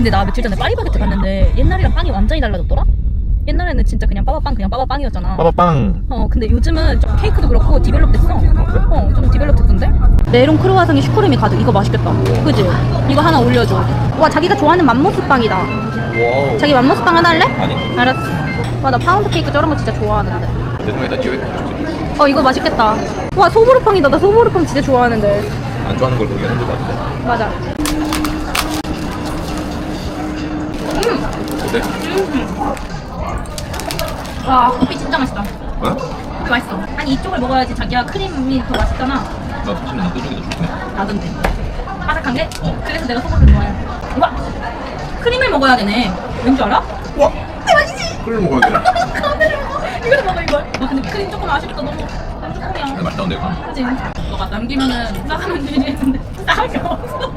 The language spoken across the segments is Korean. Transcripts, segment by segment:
근데 나 며칠 전에 파리바게트 갔는데 옛날이랑 빵이 완전히 달라졌더라? 옛날에는 진짜 그냥 빠바빵 그냥 빠바빵이었잖아. 빠바빵. 어 근데 요즘은 좀 케이크도 그렇고 디벨롭 됐어? 어좀 디벨롭 됐던데? 메론 크루아상에 슈크림이 가득. 이거 맛있겠다. 그지? 이거 하나 올려줘. 와 자기가 좋아하는 맘모스 빵이다. 와우. 자기 맘모스 빵 하나 할래? 아니. 알았어. 와 나 파운드 케이크 저런 거 진짜 좋아하는데. 어 이거 맛있겠다. 와 소보루빵이다. 나 소보루빵 진짜 좋아하는데. 안 좋아하는 걸 보기가 힘들 것 같은데. 맞아 와 커피 진짜 맛있다. 어? 맛있어. 아니 이쪽을 먹어야지 자기야 크림이 더 맛있잖아. 나 사실 난 끄적이 더 좋네 나던데. 바삭한 게? 그래서 내가 소보루 좋아해. 와! 크림을 먹어야 되네. 왠줄 알아? 와! 대박이지? 끓을 먹어야 돼 카메라 먹어. 이거를 먹어 이걸. 와 근데 크림 조금 아쉽다 너무. 조금이야. 근데 맛있다는데 이거 그치? 너가 남기면은 싸가면 되지 했는데. 싸가 없어.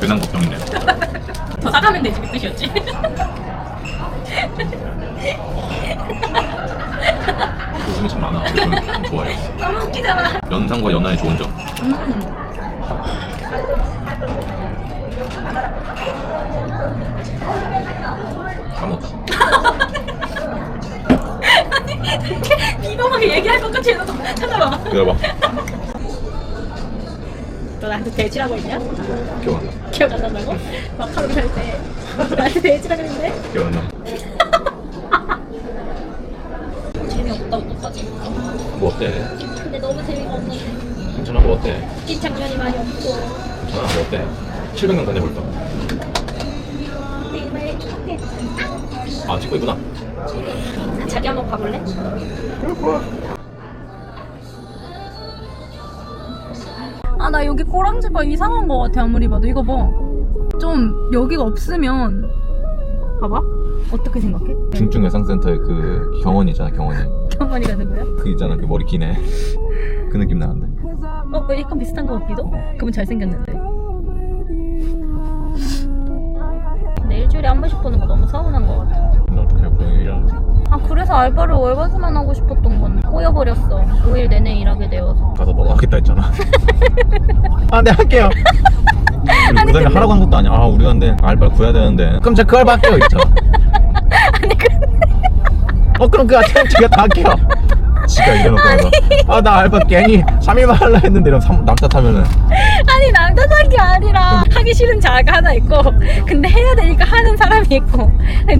괜한 걱정이네. 더 싸가면 되지 그 뜻이었지 요즘에 참 많아 저는 참 좋아해요 너무 웃기잖아 연상과 연하의 좋은 점 음. 다 먹었다 비범하게 얘기할 것 같이 해서 찾아봐 기다려봐 너 나한테 돼지라고 했냐? 기억 안나 기억 안 난다고? 마카로니 할때 나한테 돼지라고 했는데? 기억 안나 재미없다고 똑같이 뭐 어때? 근데 너무 재미가 없는데 괜찮아 뭐 어때? 웃긴 장면이 많이 없고 괜찮아 뭐 어때? 700명 다녀볼까? 아 찍고 있구나 자기 한번 가볼래? 아 나 여기 꼬랑지가 이상한 거 같아 아무리 봐도 이거 봐좀 여기가 없으면 봐봐 어떻게 생각해? 중증 외상센터의 그 경원이 있잖아 경원이 경환이 가는 거야? 그 있잖아 그 머리 기네. 그 느낌 나는데? 어 어, 약간 비슷한 거 같기도? 그분 잘생겼는데. 근데 일주일에 한 번씩 보는 거 너무 서운한 거 같아. 근데 어떻게 보여 일하는데 아 그래서 알바를 월화수만 하고 싶었던 건 꼬여버렸어. 5일 내내 일하게 되어서. 가서 너가 하겠다 했잖아. 아네 할게요. 우리 그 사람이 하라고 한 것도 아니야. 아 우리가 근데 알바를 구해야 되는데. 그럼 제가 그 알바 할게요 이랬잖아 아니 그 어 그럼 그 아침 제가 다 할게요. 지가 이래놓고 와서 아나 알바 괜히 3일만 할라 했는데 삼- 남탓 하면은. 아니 남자상이 아니라 하기 싫은 자가 하나 있고 근데 해야 되니까 하는 사람이 있고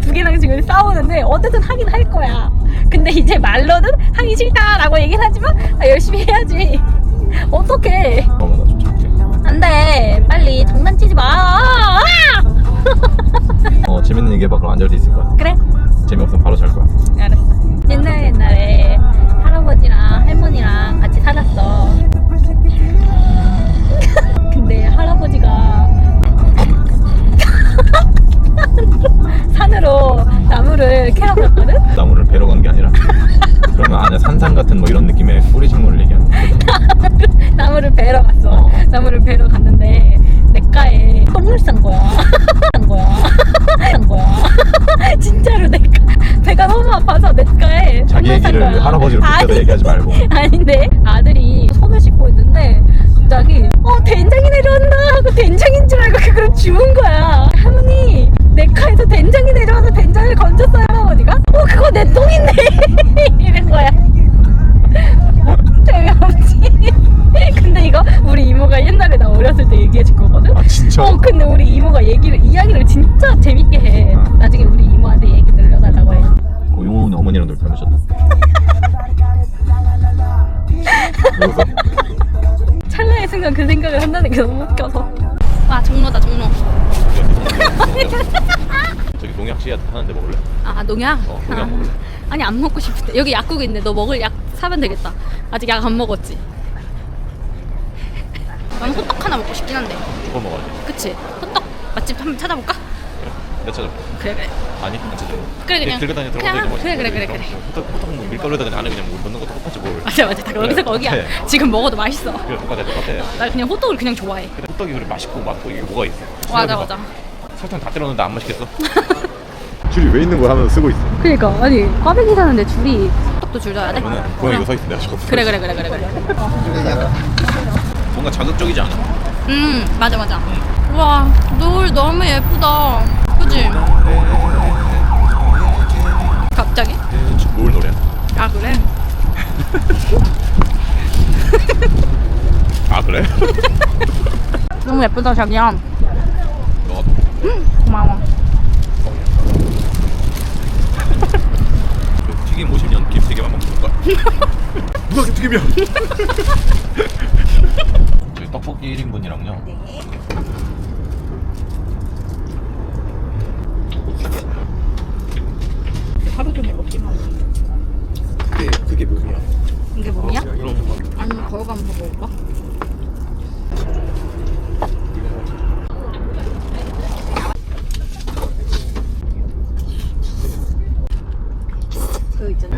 두 개랑 지금 싸우는데 어쨌든 하긴 할 거야. 근데 이제 말로는 하기 싫다라고 얘기는 하지만 아, 열심히 해야지. 어떡해. 어머 나좀 잘게. 안돼. 빨리 장난치지 마. 아! 어 재밌는 얘기 해봐. 그럼 안잘수 있을 거야 그래 아 진짜? 어 근데 우리 이모가 얘기를 이야기를 진짜 재밌게 해. 나중에 우리 이모한테 얘기 들려달라고 해 어, 용호는 어머니랑 늘 닮으셨다. 그래서 찰나의 순간 그 생각을 한다는 게 너무 웃겨서. 아 종로다 종로. 저기 농약 씨앗 하는데 먹을래? 아 농약? 어, 농약 아, 먹을래? 아니 안 먹고 싶은데. 여기 약국 있는데 너 먹을 약 사면 되겠다. 아직 약 안 먹었지 난 호떡 하나 먹고 싶긴 한데. 이거 먹어야 돼. 그치? 호떡 맛집 한번 찾아볼까? 그래 내가 찾아볼게. 그래 그래. 아니 안 찾아볼게. 그래, 그냥. 긁어다니 그냥, 들어가서 그래, 그래, 그래, 그래. 호떡 호떡 뭐 밀가루에다 그냥 안에 그냥 뭐 넣는 것도 똑같이 뭘. 맞아 맞아. 다 그래, 거기서 거기야. 똑같아. 지금 먹어도 맛있어. 그래 똑같아 똑같아. 나 그냥 호떡을 그냥 좋아해. 근데 호떡이 그래 맛있고 맛고 이게 뭐가 있어? 맞아. 맞아. 설탕 다 때렸는데 안 맛있겠어? 줄이 왜 있는 거야 하면서 쓰고 있어. 그니까. 아니 꽈배기 사는데 줄이. 호떡도 줄 줘야 돼? 그러면? 고양이 이거 서 있어 내가 저거 그래 그래 그래 그래 그래 뭔가 자극적이지 않아 음 맞아 맞아 와 노을 너무 예쁘다. 그지? 갑자기? 뭘 노래야? 아 그래? 아 그래? 너무 예쁘다 자기야. 너 고마워. 튀김 50년 김 3개만 먹는 거야? 누가 김튀김이야? 떡볶이 1인분이랑요 하루 종일 먹기만 하고. 그게, 그게 묘미야 이게? 그럼 아니면 거기 가면 더 먹을까? 그 있잖아.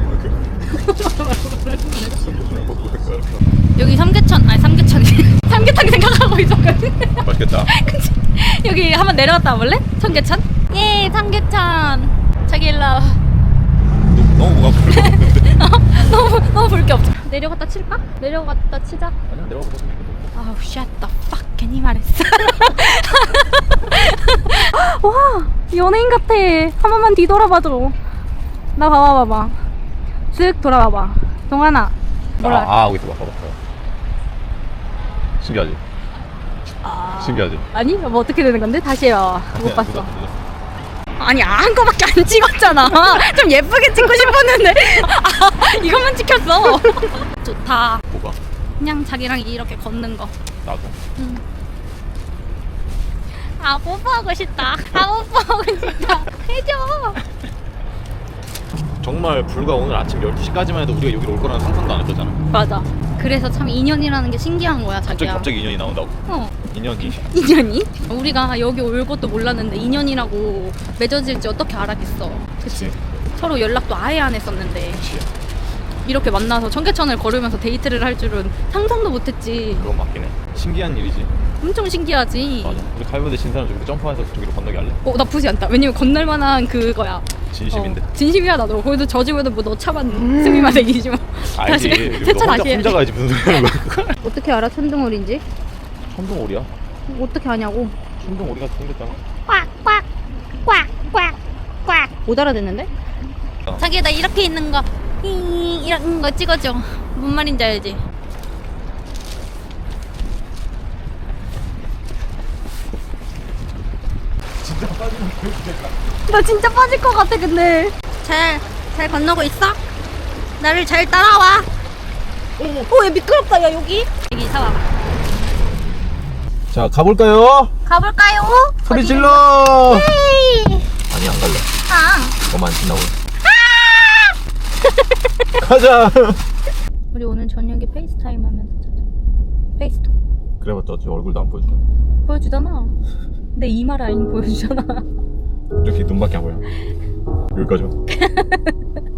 여기 삼계천 아니 삼계천이 삼계탕 생각하고 있었거든. 맛있겠다 그치? 여기 한번 내려갔다 와볼래? 청계천? 예 삼계천. 자기 일로 와 너무 뭐가 부르는데 너무 너무 볼 게 없어. 내려갔다 칠까? 내려갔다 치자. 아니야 내려가 보자. 아우 shut the fuck 괜히 말했어. 와 연예인 같아. 한 번만 뒤돌아봐줘 나 봐봐 봐봐. 쓱 돌아봐봐. 동환아 몰라. 아, 아 여기 있어 봐 봐봐. 신기하지? 아... 신기하지? 아니 뭐 어떻게 되는 건데? 다시 해봐 못 누가- 봤어 누가- 누가- 아니 아, 한 거밖에 안 찍었잖아. 좀 예쁘게 찍고 싶었는데 아, 이것만 찍혔어. 좋다. 뭐가? 그냥 자기랑 이렇게 걷는 거. 나도 아 뽀뽀하고 싶다. 아 뽀뽀하고 싶다. 해줘. 정말 불과 오늘 아침 12시까지만 해도 우리가 여기로 올 거라는 상상도 안 했었잖아 맞아. 그래서 참 인연이라는 게 신기한 거야 갑자기 자기야. 갑자기 인연이 나온다고 어. 인연이 인연이? 우리가 여기 올 것도 몰랐는데 인연이라고 맺어질지 어떻게 알았겠어. 그치? 서로 연락도 아예 안 했었는데 그치 이렇게 만나서 청계천을 걸으면서 데이트를 할 줄은 상상도 못했지. 그건 맞긴 해 신기한 일이지 엄청 신기하지. 맞아 우리 가위바위보 진 사람 저기 점프해서 저기로 건너게 할래? 어 나쁘지 않다. 왜냐면 건널 만한 그거야. 진심인데 어, 진심이야 나도. 거기도 저 집에도 뭐너 차만 스미만 마. 알지 다시 세차 혼자, 다시 해. 혼자 가야지 무슨 소리 하는 거야 어떻게 알아 천둥오리인지? 천둥 오리야? 어떻게 아냐고. 천둥 오리가 생겼잖아 꽉꽉꽉꽉꽉 못 알아듣는데? 어. 자기야 나 이렇게 있는 거 이- 이런 거 찍어줘. 뭔 말인지 알지? 진짜 빠지면 나 진짜 빠질 것 같아 근데. 잘 잘 건너고 있어? 나를 잘 따라와. 오, 야 미끄럽다 야 여기. 여기 사와봐. 자 가볼까요? 가볼까요? 소리 질러 헤이. 아니 안 갈래 아. 너무 안 신나고 가자 우리 오늘 저녁에 페이스타임 하면서 자자. 페이스톡 그래봤자 어차피 얼굴도 안 보여줘 보여주잖아. 내 이마 라인 보여주잖아. 이렇게 눈밖에 안 보여 여기까지만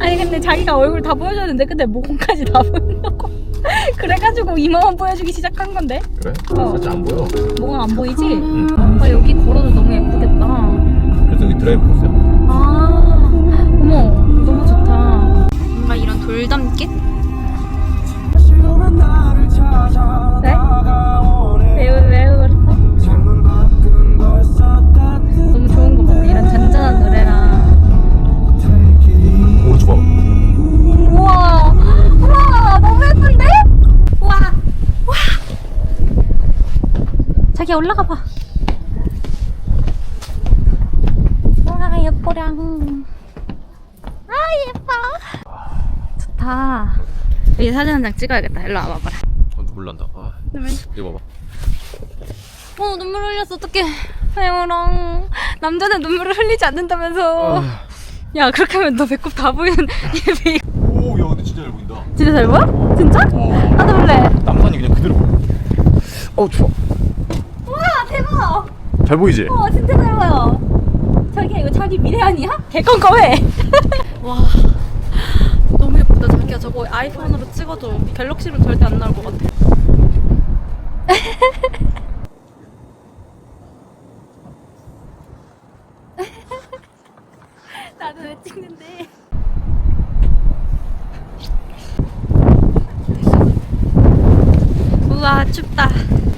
아니 근데 자기가 얼굴 다 보여줬는데 근데 목까지 다 보이려고. 그래가지고 이마만 보여주기 시작한 건데 그래? 어. 살짝 안 보여 뭐가 안 보이지? 응. 아 여기 걸어도 너무 예쁘겠다. 그래서 여기 드라이브 코스야 아 어머 너무 좋다. 뭔가 이런 돌담길? 네? 왜, 왜 자기야 올라가 봐. 와 예뻐랑. 아 예뻐. 좋다. 여기 사진 한 장 찍어야겠다. 일로 와봐 봐라. 어, 눈물 난다 아. 이거 봐봐 어 눈물 흘렸어 어떡해. 해모랑 남자는 눈물을 흘리지 않는다면서. 야 그렇게 하면 너 배꼽 다 보이는 얘 배. 오야 근데 진짜 잘 보인다 진짜 잘 보여? 진짜? 어. 나도 볼래. 땀산이 그냥 그대로 보여 어 추워. 잘 보이지? 와 진짜 잘 보여. 자기야 이거 자기 미래 아니야? 개껌껌해. 와 너무 예쁘다 자기야 저거 아이폰으로 찍어줘. 갤럭시로 절대 안 나올 것 같아. 나도 왜 찍는데? 우와 춥다.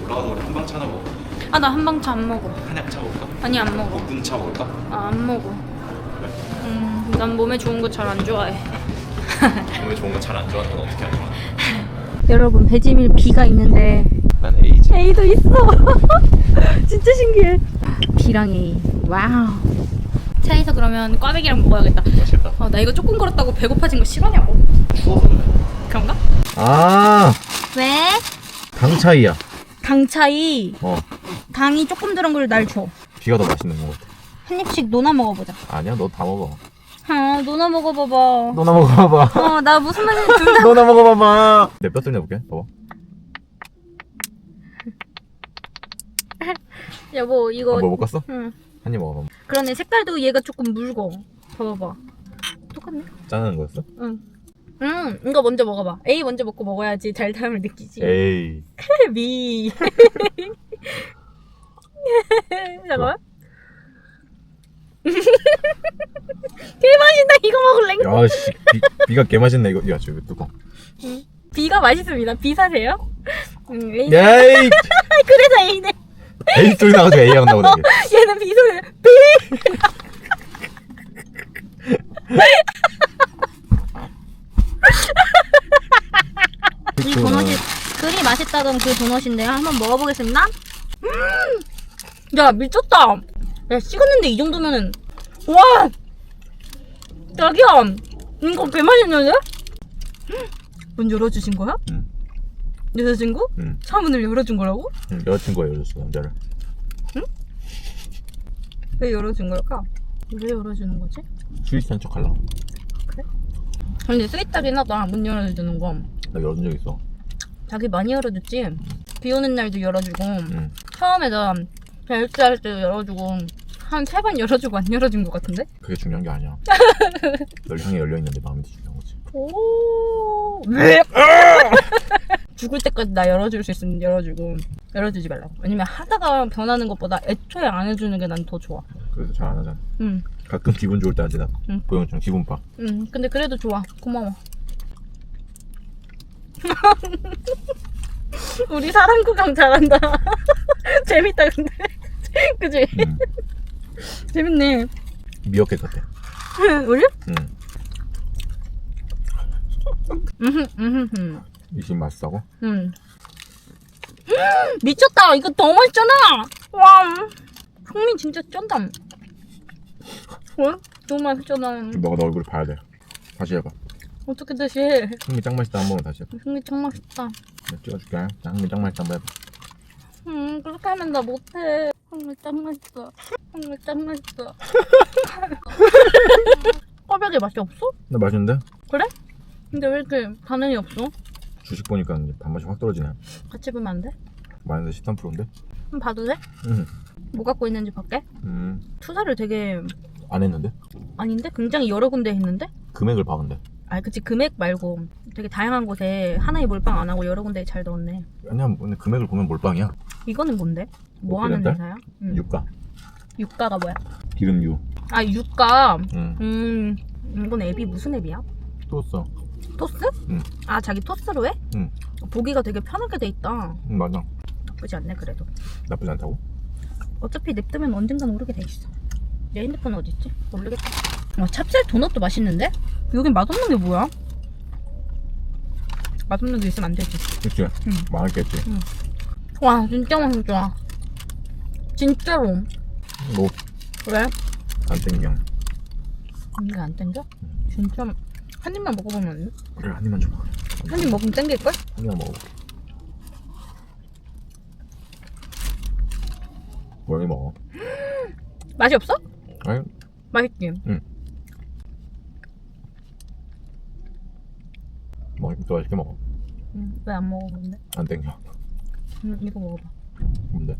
올라가서 우리 한방 차나 보고 아 나 한방차 안 먹어. 한약차 먹을까? 아니 안 먹어. 군차 먹을까? 아 안 먹어. 음, 난 몸에 좋은 거 잘 안 좋아해. 몸에 좋은 거 잘 안 좋아하는 건 어떻게 알아? 여러분 배지밀 B가 있는데 난 A지 A도 있어. 진짜 신기해. B랑 A. 와우. 차에서 그러면 꽈배기랑 먹어야겠다. 맛있다 아, 나 이거 조금 걸었다고 배고파진 거 싫어냐고. 추워서 그래 그런가? 아 왜? 당 차이야 당 차이. 어 당이 조금 들은 걸 날 줘. 비가 더 맛있는 거 같아 한 입씩 노나 먹어보자. 아니야 너 다 먹어 아, 노나 먹어봐봐. 너나 먹어봐봐 어, 나 무슨 말인지 둘 다. 너나 먹어봐봐 내 뼈들 내볼게 봐봐 여보, 이거. 아, 뭐 먹었어? 응. 한 입 먹어봐 그러네. 색깔도 얘가 조금 묽어. 봐봐봐. 똑같네. 짜는 거였어? 응. 음, 이거 먼저 먹어봐. A 먼저 먹고 먹어야지 달달함을 느끼지. 에이 B. 잠깐만. 개 맛있다. 이거 먹을래? 야 씨 비가 개 맛있네 이거 야 저기 뚜껑 B가 맛있습니다. B 사세요? 음, A. 야이 그래서 A네. A 소리 나가지고 A가 나오는 게 얘는 B 소리. B. 이 도넛이 그리 맛있다던 그 도넛인데요. 한번 먹어보겠습니다. 음! 야 미쳤다. 야 식었는데 이 정도면은 와. 자기야 이거 개 맛있는데? 문 열어주신 거야? 응. 여자친구? 응. 차 문을 열어준 거라고? 응, 여자친구가 열었어 남자를 왜 열어준 걸까? 왜 열어주는 거지? 스윗한 척 하려고 근데 스윗하긴 하다 문 열어주는 거 나 열어준 적 있어 자기 많이 열어줬지? 비 오는 날도 열어주고 응. 처음에 나 벨트 할 때도 열어주고 한 세 번 열어주고 안 열어준 것 같은데? 그게 중요한 게 아니야. 널 향해 열려 있는데 마음이 더 중요한 거지. 오 왜? 죽을 때까지 나 열어줄 수 있으면 열어주고 열어주지 말라고. 왜냐면 하다가 변하는 것보다 애초에 안 해주는 게 난 더 좋아. 그래서 잘 안 하잖아. 응, 가끔 기분 좋을 때 하지 나. 응. 보영청 기분 파 응. 근데 그래도 좋아. 고마워. 우리 사람 구경 잘한다. 재밌다 근데 그지? 응. 재밌네 미역캣 같아 우리? 응. 음흠 음흠 이심 맛있다고? 음. 미쳤다. 이거 너무 맛있잖아. 와. 흥민 진짜 쩐다. 왜? 너무 맛있잖아. 너가 너 얼굴 봐야 돼 다시 해봐 어떻게 다시 해? 흥미 짱 맛있다 한 번만 다시 해봐 흥민 짱 맛있다. 내가 찍어줄게 짱 흥미 짱 맛있다 한번 해봐 음, 그렇게 하면 나 못해. 흥민 짱 맛있어. 흥민 짱 맛있어. 꽈배기 맛이 없어? 나 맛있는데? 그래? 근데 왜 이렇게 반응이 없어? 주식 보니까 이제 단맛이 확 떨어지네 같이 보면 안 돼? 마이너스 13%인데? 한번 봐도 돼? 응. 뭐 갖고 있는지 볼게. 음. 투자를 되게 안 했는데? 아닌데? 굉장히 여러 군데 했는데? 금액을 봐 근데 아, 그치 금액 말고 되게 다양한 곳에 하나에 몰빵 안 하고 여러 군데에 잘 넣었네. 왜냐면 근데 금액을 보면 몰빵이야 이거는 뭔데? 뭐뭐 하는? 회사야? 응. 유가 유가가 뭐야? 기름유 아, 유가. 응. 음, 이건 앱이 무슨 앱이야? 또 써. 토스? 응. 아, 자기 토스로 해? 응. 보기가 되게 편하게 돼 있다. 응 맞아 나쁘지 않네, 그래도. 나쁘지 않다고? 어차피 냅두면 언젠간 오르게 돼 있어. 내 핸드폰 어딨지? 모르겠다. 와, 찹쌀 도넛도 맛있는데? 여긴 맛없는 게 뭐야? 맛없는 게 있으면 안 되지. 그치? 응. 망했겠지 와, 진짜 맛있다. 진짜로. 뭐 왜? 안 땡겨 이게 안 땡겨? 진짜 한 입만 먹어보면 안 돼? 그래 한 입만 줘봐 한 입 먹으면 땡길걸? 한 입만 먹어 고양이 먹어 맛이 없어? 아니 맛있지? 먹, 더 맛있게 먹어 응, 왜 안 먹어보는데? 안 땡겨 응, 이거 먹어봐. 뭔데?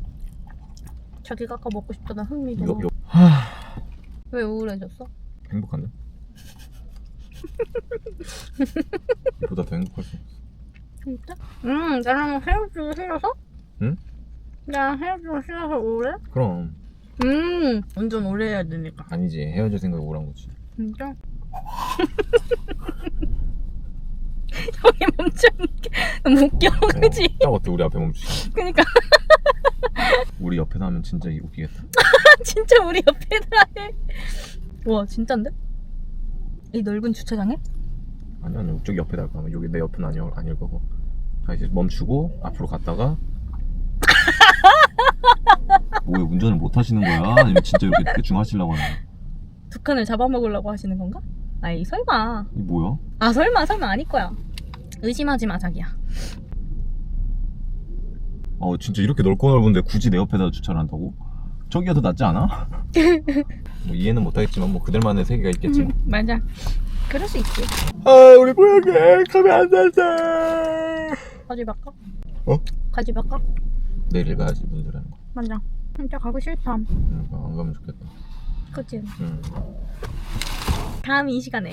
자기가 아까 먹고 싶다던 흥미도. 이거 이거 왜 우울해졌어? 행복한데? 이보다 더 행복할 수 없어 진짜? 응, 나랑 헤어지기 싫어서? 응? 나랑 헤어지기 싫어서 우울해? 그럼 음, 완전 오래 해야 되니까. 아니지 헤어질 생각이 오란 거지 진짜? 형이 멈추는 게 너무 웃겨? 어, 딱 어때 우리 앞에 멈추지 그니까. 우리 옆에서 하면 진짜 웃기겠다 진짜 우리 옆에다 해. 와 진짠데? 이 넓은 주차장에? 아니 아니 저기 옆에다 할까 여기 내 옆은 아니, 아닐 거고 자 이제 멈추고 앞으로 갔다가 뭐왜 운전을 못 하시는 거야? 아니면 진짜 이렇게 대충 하시려고 하는 거야? 두 칸을 잡아먹으려고 하시는 건가? 아이 설마. 이 뭐야? 아 설마 설마 아닐 거야. 의심하지 마 자기야. 어 진짜 이렇게 넓고 넓은데 굳이 내 옆에다 주차를 한다고? 저기가 더 낫지 않아? 뭐 이해는 못하겠지만 뭐 그들만의 세계가 있겠지 뭐. 맞아. 그럴 수 있지. 아 우리 고양이 가면 안 된다 가지 말까? 어? 가지 말까? 내일 가야지 소리 하는 거야 맞아. 진짜 가고 싫다. 응, 안 가면 좋겠다 그치? 응. 다음 이 시간에